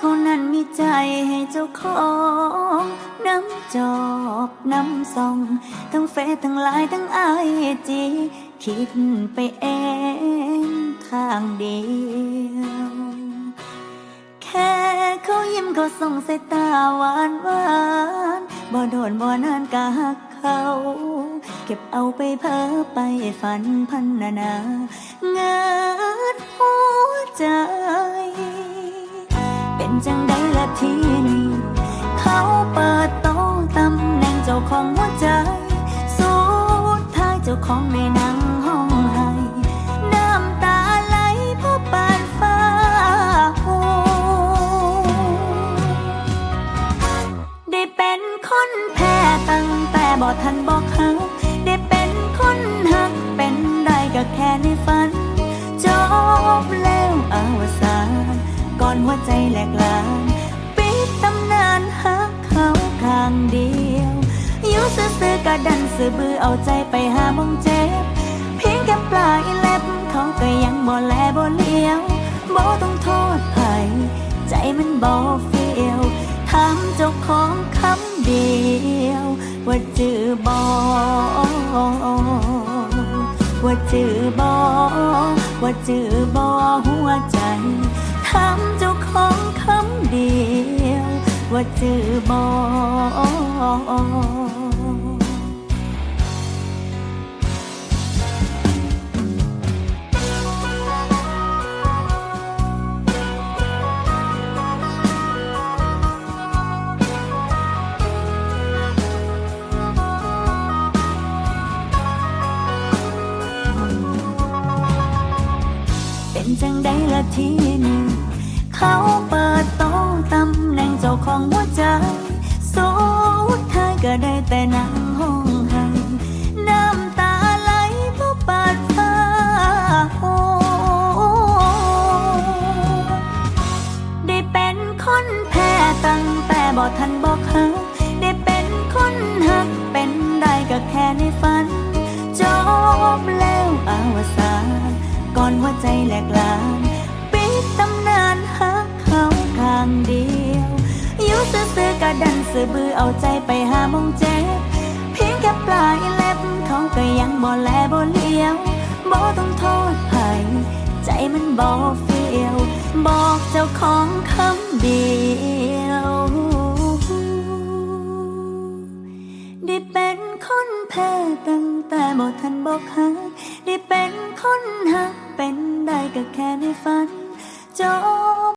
เขานั้นมีใจให้เจ้าของน้ำจอบน้ำซอง ทั้งเฟซทั้งไลน์ทั้งไอจีคิดไปเองข้างเดียวแค่เขายิ้มเขาส่งสายตาหวานหวานบ่โดนบ่นานกะหักเขาเก็บเอาไปเพ้อไปฝันพันนานาเงิดหัวใจ จังใดละทีนี้เขาเปิดโต๊ะตำแหน่งเจ้าของหัวใจ สุดท้ายเจ้าของในนั่งห้องให้น้ำตาไหลเพราะปานฟ้าหูได้เป็นคนแพ้ตั้งแต่บ่ทันบอกเขา ใจแหลกลานปิดตำนานหักเขาข้างเดียวอยู่ซื่อๆกะดันสื่อบือเอาใจไปหามองเจ็บ เพียงแค่ปลายเล็บเขาก็ยังบ่แลบ่เลี้ยวบ่ต้องโทษไผใจมันบ่เฟียวถามเจ้าของคำเดียว ว่าจือบ่ว่าจือบ่ว่าจือบ่หัวใจ ถามเจ้าของคำเดียว ว่าจือบ่ เป็นจังได้ละทีนี้เขาเปิดโต๊ะตำแหน่งเจ้าของหัวใจสุดท้ายก็ได้แต่นั่งห้องให้น้ำตาไหลเพราะปาดฟ้าได้เป็นคนแพ้ตั้งแต่บอกทันบอกหักได้เป็นคนหักเป็นได้ก็แค่ในฝัน จบแล้วอาวสาน ก่อนหัวใจแหลกลานปิดตำนานหักเขาข้างเดียวอยู่ซื่อๆกะดันสื่อบือเอาใจไปหามองเจ็บเพียงแค่ปลายเล็บเขาก็ยังบ่แลบ่เลี้ยวบ่ต้องโทษไผใจมันบ่เฟียว บอกเจ้าของคำเดียว บ่ทันบอกหาได้เป็นคนหักเป็นได้ก็แค่ในฝันจบ